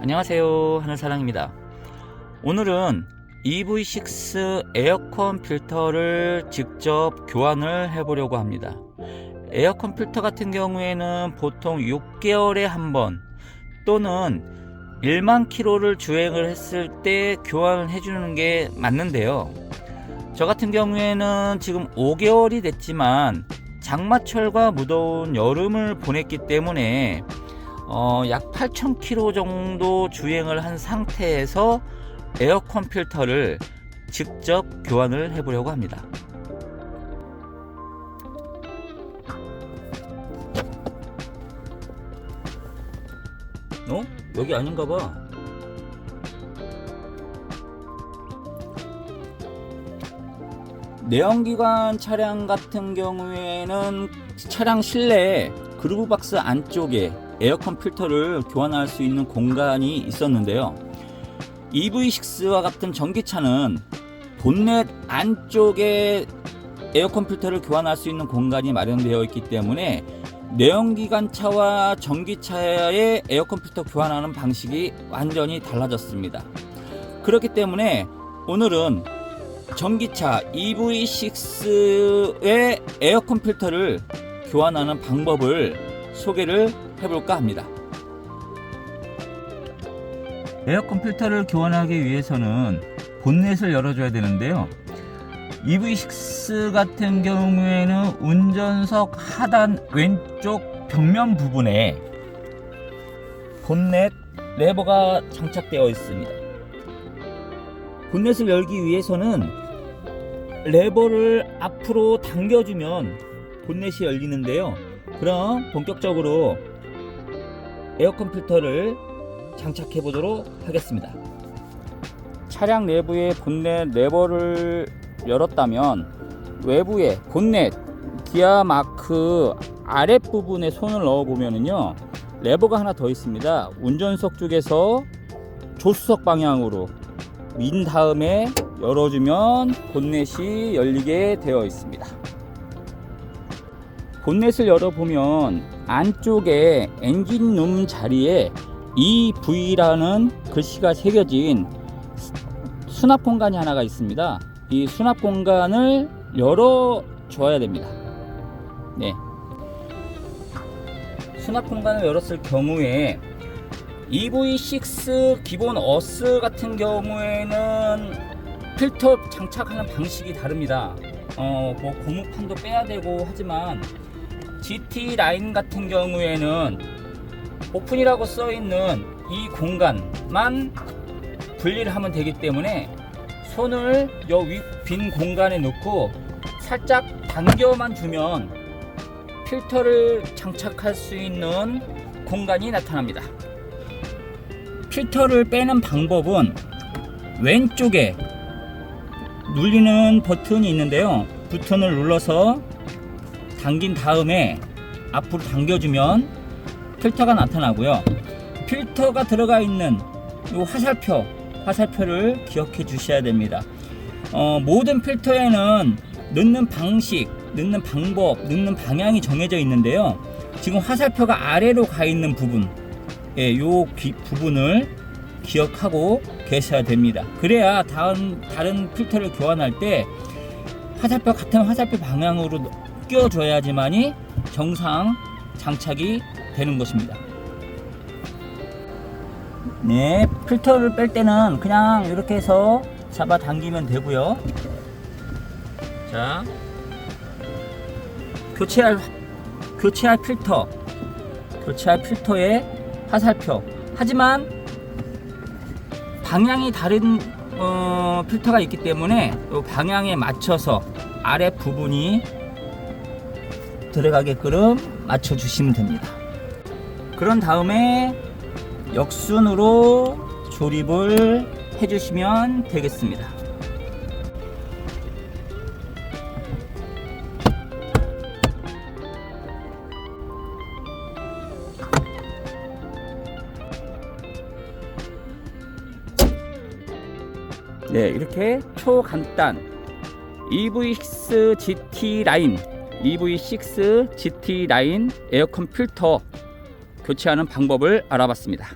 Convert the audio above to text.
안녕하세요. 하늘사랑입니다. 오늘은 EV6 에어컨 필터를 직접 교환을 해 보려고 합니다. 에어컨 필터 같은 경우에는 보통 6개월에 한 번 또는 1만 킬로를 주행을 했을 때 교환을 해주는 게 맞는데요. 저 같은 경우에는 지금 5개월이 됐지만 장마철과 무더운 여름을 보냈기 때문에 어, 약 8,000km 정도 주행을 한 상태에서 에어컨 필터를 직접 교환을 해보려고 합니다. 어? 여기 아닌가 봐. 내연기관 차량 같은 경우에는 차량 실내에 그루브박스 안쪽에 에어컨 필터를 교환할 수 있는 공간이 있었는데요. EV6와 같은 전기차는 본넷 안쪽에 에어컨 필터를 교환할 수 있는 공간이 마련되어 있기 때문에 내연기관차와 전기차의 에어컨 필터 교환하는 방식이 완전히 달라졌습니다. 그렇기 때문에 오늘은 전기차 EV6의 에어컨 필터를 교환하는 방법을 소개를 해볼까 합니다. 에어컨 필터를 교환하기 위해서는 본넷을 열어줘야 되는데요. EV6 같은 경우에는 운전석 하단 왼쪽 벽면 부분에 본넷 레버가 장착되어 있습니다. 본넷을 열기 위해서는 레버를 앞으로 당겨주면 본넷이 열리는데요. 그럼 본격적으로 에어컨 필터를 장착해 보도록 하겠습니다. 차량 내부의 본넷 레버를 열었다면 외부의 본넷 기아 마크 아랫부분에 손을 넣어 보면은요 레버가 하나 더 있습니다. 운전석 쪽에서 조수석 방향으로 민 다음에 열어주면 본넷이 열리게 되어 있습니다. 본넷을 열어보면 안쪽에 엔진룸 자리에 EV라는 글씨가 새겨진 수납 공간이 하나가 있습니다. 이 수납 공간을 열어 줘야 됩니다. 네. 수납 공간을 열었을 경우에 EV6 기본 어스 같은 경우에는 필터 장착하는 방식이 다릅니다. 어, 뭐 고무판도 빼야 되고 하지만 GT 라인 같은 경우에는 오픈이라고 써 있는 이 공간만 분리를 하면 되기 때문에 손을 여빈 공간에 넣고 살짝 당겨만 주면 필터를 장착할 수 있는 공간이 나타납니다. 필터를 빼는 방법은 왼쪽에 눌리는 버튼이 있는데요. 버튼을 눌러서 당긴 다음에 앞으로 당겨주면 필터가 나타나고요. 필터가 들어가 있는 이 화살표, 화살표를 기억해 주셔야 됩니다. 어, 모든 필터에는 넣는 방식, 넣는 방법, 넣는 방향이 정해져 있는데요. 지금 화살표가 아래로 가 있는 부분, 예, 요 기- 부분을 기억하고 계셔야 됩니다. 그래야 다음 다른 필터를 교환할 때 화살표 같은 화살표 방향으로 끼워줘야지만이 정상 장착이 되는 것입니다. 네, 필터를 뺄 때는 그냥 이렇게 해서 잡아 당기면 되고요. 자, 교체할 교체할 필터, 교체할 필터의 화살표. 하지만 방향이 다른 어, 필터가 있기 때문에 이 방향에 맞춰서 아래 부분이 들어가게끔 맞춰 주시면 됩니다. 그런 다음에 역순으로 조립을 해주시면 되겠습니다. 네, 이렇게 초간단 EV6 GT 라인, EV6 GT 라인 에어컨 필터 교체하는 방법을 알아봤습니다.